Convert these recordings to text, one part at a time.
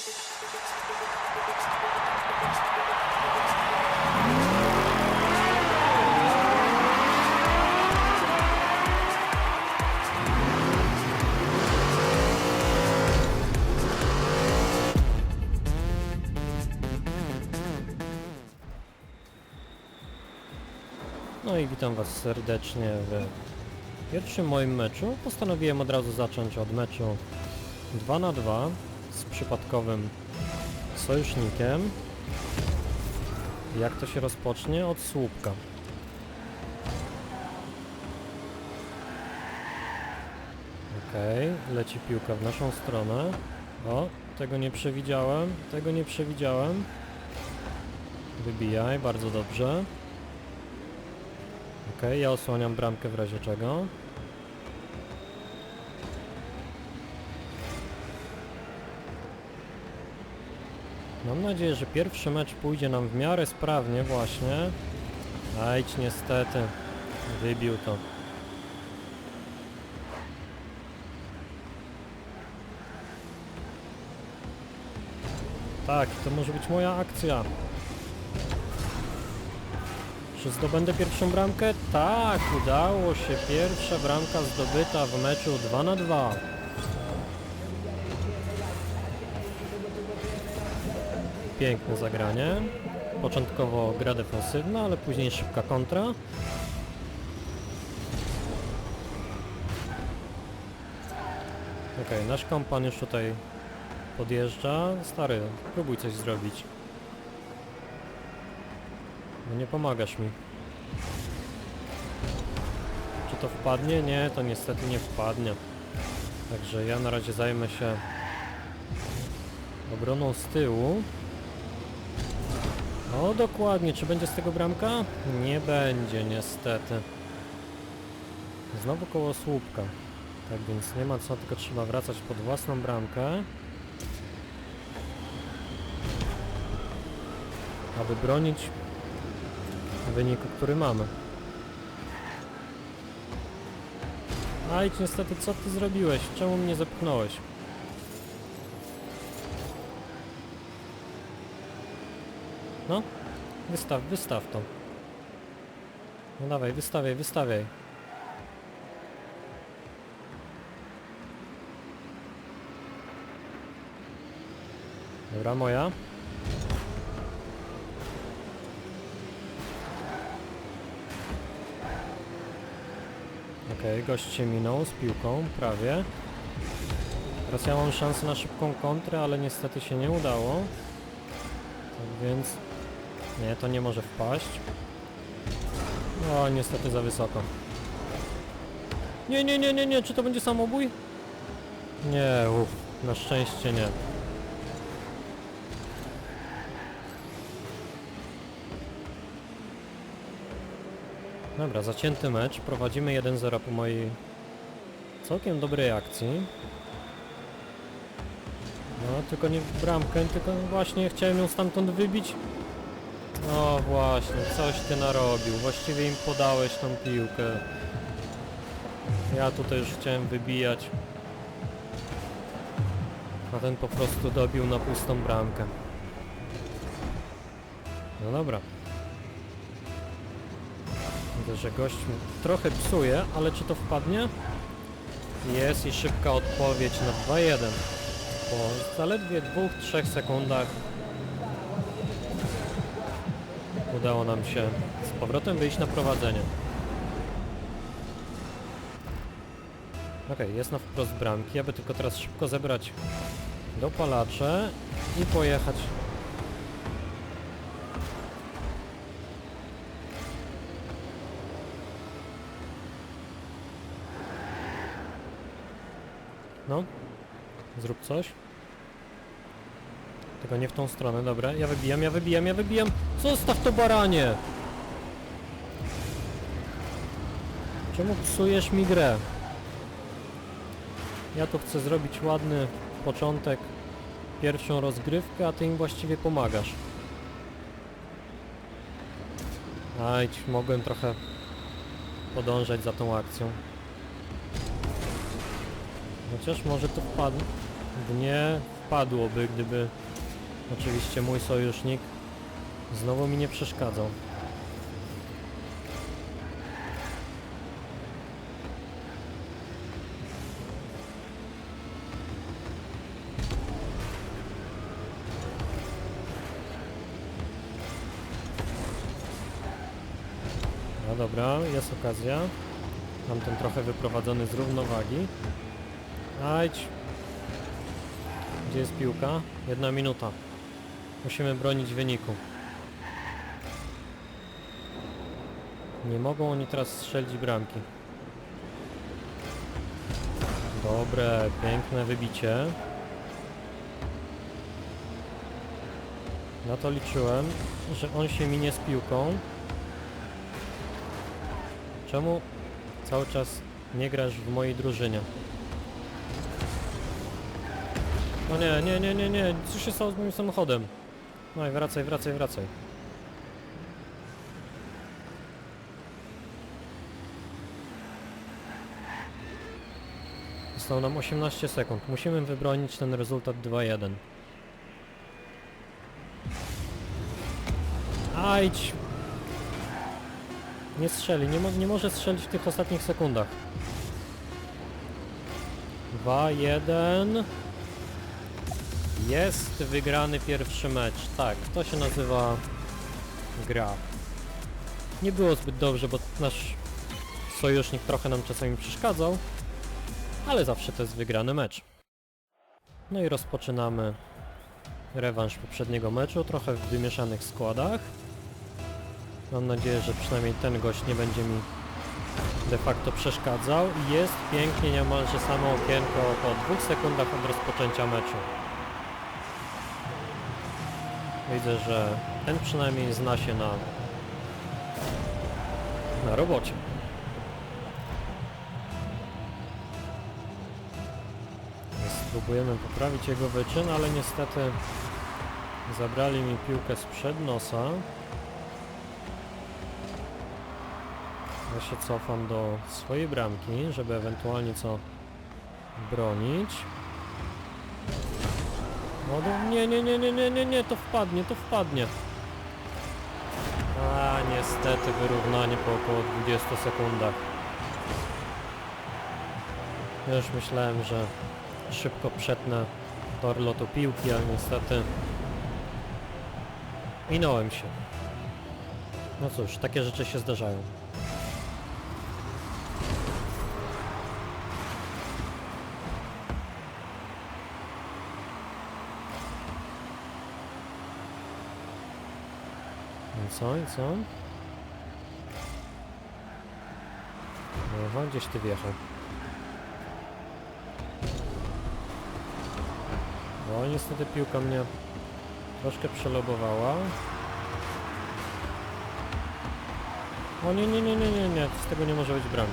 No i witam Was serdecznie w pierwszym moim meczu. Postanowiłem od razu zacząć od meczu 2 na 2 z przypadkowym sojusznikiem. Jak to się rozpocznie? Od słupka. Okej, leci piłka w naszą stronę. O, tego nie przewidziałem, tego nie przewidziałem. Wybijaj, bardzo dobrze. Okej, ja osłaniam bramkę w razie czego. Mam nadzieję, że pierwszy mecz pójdzie nam w miarę sprawnie właśnie. Ajdź niestety. Wybił to. Tak, to może być moja akcja. Czy zdobędę pierwszą bramkę? Tak, udało się. Pierwsza bramka zdobyta w meczu 2 na 2. Piękne zagranie. Początkowo gra defensywna, ale później szybka kontra. Okej, nasz kompan już tutaj podjeżdża. Stary, próbuj coś zrobić. No nie pomagasz mi. Czy to wpadnie? Nie, to niestety nie wpadnie. Także ja na razie zajmę się obroną z tyłu. O, dokładnie. Czy będzie z tego bramka? Nie będzie, niestety. Znowu koło słupka. Tak więc nie ma co, tylko trzeba wracać pod własną bramkę. Aby bronić wyniku, który mamy. Ajdź, niestety, co ty zrobiłeś? Czemu mnie zepchnąłeś? No, wystaw, wystaw to. No dawaj, wystawiaj, wystawiaj. Dobra, moja. Okej, gość się minął z piłką, prawie. Teraz ja mam szansę na szybką kontrę, ale niestety się nie udało. Tak więc... Nie, to nie może wpaść. O, niestety za wysoko. Nie, nie, nie, nie, nie, czy to będzie samobój? Nie, uff, na szczęście nie. Dobra, zacięty mecz. Prowadzimy 1-0 po mojej całkiem dobrej akcji. No, tylko nie w bramkę, tylko właśnie chciałem ją stamtąd wybić. No właśnie, coś ty narobił. Właściwie im podałeś tą piłkę. Ja tutaj już chciałem wybijać. A ten po prostu dobił na pustą bramkę. No dobra. Widzę, że gość trochę psuje, ale czy to wpadnie? Jest i szybka odpowiedź na 2-1. Po zaledwie 2-3 sekundach udało nam się z powrotem wyjść na prowadzenie. Okej, jest na wprost bramki, aby tylko teraz szybko zebrać dopalacze i pojechać No, zrób coś. Tylko nie w tą stronę, dobra. Ja wybijam, ja wybijam, ja wybijam. Zostaw to baranie! Czemu psujesz mi grę? Ja tu chcę zrobić ładny początek, pierwszą rozgrywkę, a ty im właściwie pomagasz. Ajdź, mogłem trochę podążać za tą akcją. Chociaż może to wpadnie. padłoby, gdyby oczywiście mój sojusznik znowu mi nie przeszkadzał. No dobra, jest okazja. Mam ten trochę wyprowadzony z równowagi. Ajdź. Gdzie jest piłka? Jedna minuta. Musimy bronić wyniku. Nie mogą oni teraz strzelić bramki. Dobre, piękne wybicie. Na to liczyłem, że on się minie z piłką. Czemu cały czas nie grasz w mojej drużynie? No nie, nie, nie, nie, nie, co się stało z moim samochodem? No i wracaj, wracaj, wracaj. Zostało nam 18 sekund. Musimy wybronić ten rezultat 2-1. Ajdź! Nie strzeli, nie, mo nie może strzelić w tych ostatnich sekundach. 2-1. Jest wygrany pierwszy mecz. Tak, to się nazywa gra. Nie było zbyt dobrze, bo nasz sojusznik trochę nam czasami przeszkadzał, ale zawsze to jest wygrany mecz. No i rozpoczynamy rewanż poprzedniego meczu, trochę w wymieszanych składach. Mam nadzieję, że przynajmniej ten gość nie będzie mi de facto przeszkadzał. Jest pięknie, niemalże samo okienko po dwóch sekundach od rozpoczęcia meczu. Widzę, że ten przynajmniej zna się na, na robocie. Spróbujemy poprawić jego wyczyn, ale niestety zabrali mi piłkę sprzed nosa. Ja się cofam do swojej bramki, żeby ewentualnie co bronić. No nie, nie, nie, nie, nie, nie, nie, to wpadnie, to wpadnie. A niestety wyrównanie po około 20 sekundach. Już myślałem, że szybko przetnę tor lotu piłki, ale niestety minąłem się. No cóż, takie rzeczy się zdarzają. I co, i co? Aha, gdzieś ty wjechał. No niestety piłka mnie troszkę przelobowała. O nie, nie, nie, nie, nie, nie, z tego nie może być bramki.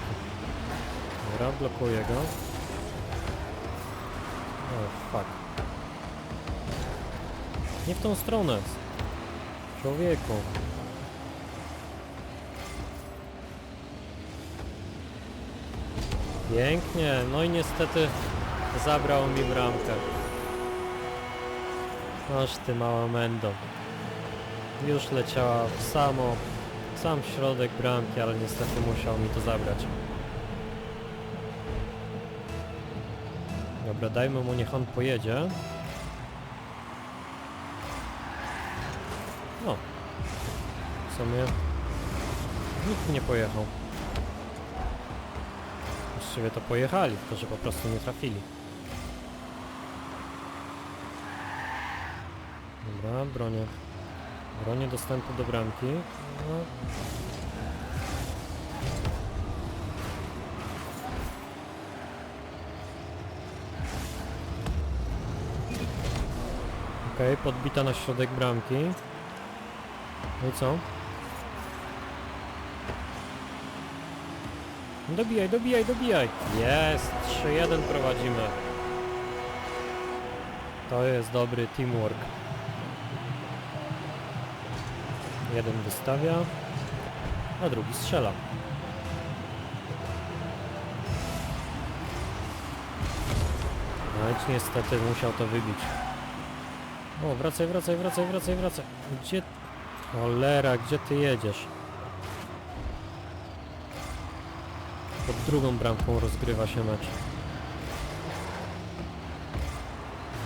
Dobra, blokuję go. O, fuck. Nie w tą stronę. Człowieku. Pięknie, no i niestety zabrał mi bramkę. Aż ty mała mendo. Już leciała w samo, w sam środek bramki, ale niestety musiał mi to zabrać. Dobra, dajmy mu niech on pojedzie. No. W sumie nikt nie pojechał. Właściwie to pojechali, tylko że po prostu nie trafili. Dobra, bronię. Bronię dostępu do bramki. No. Okej, podbita na środek bramki. No i co? Dobijaj, dobijaj, dobijaj! Jest! 3-1 prowadzimy. To jest dobry teamwork. Jeden wystawia, a drugi strzela. No i niestety musiał to wybić. O, wracaj, wracaj, wracaj, wracaj, wracaj. Gdzie... Cholera, gdzie ty jedziesz? Pod drugą bramką rozgrywa się mecz.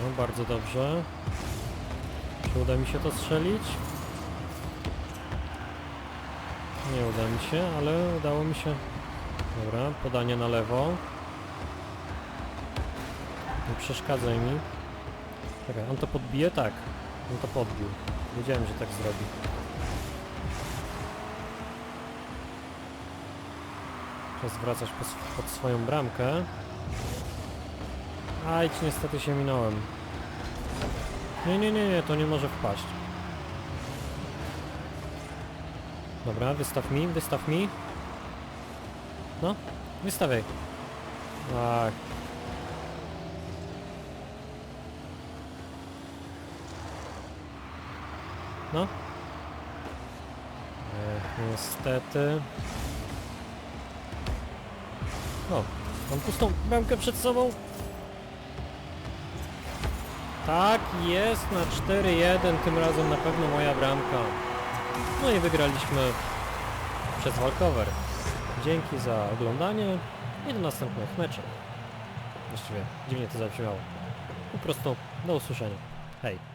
No, bardzo dobrze. Czy uda mi się to strzelić? Nie uda mi się, ale udało mi się. Dobra, podanie na lewo. Nie przeszkadzaj mi. Czekaj, on to podbije? Tak. On to podbił. Wiedziałem, że tak zrobi. Czas sw- pod swoją bramkę. Ajdź, niestety się minąłem. Nie, nie, nie, nie, to nie może wpaść. Dobra, wystaw mi, wystaw mi. No, wystawiaj. Tak. No. Ech, niestety. O, mam pustą bramkę przed sobą. Tak, jest na 4-1, tym razem na pewno moja bramka. No i wygraliśmy przez walkover. Dzięki za oglądanie i do następnych meczów. Właściwie dziwnie to zabrzmiało. Po prostu do usłyszenia. Hej.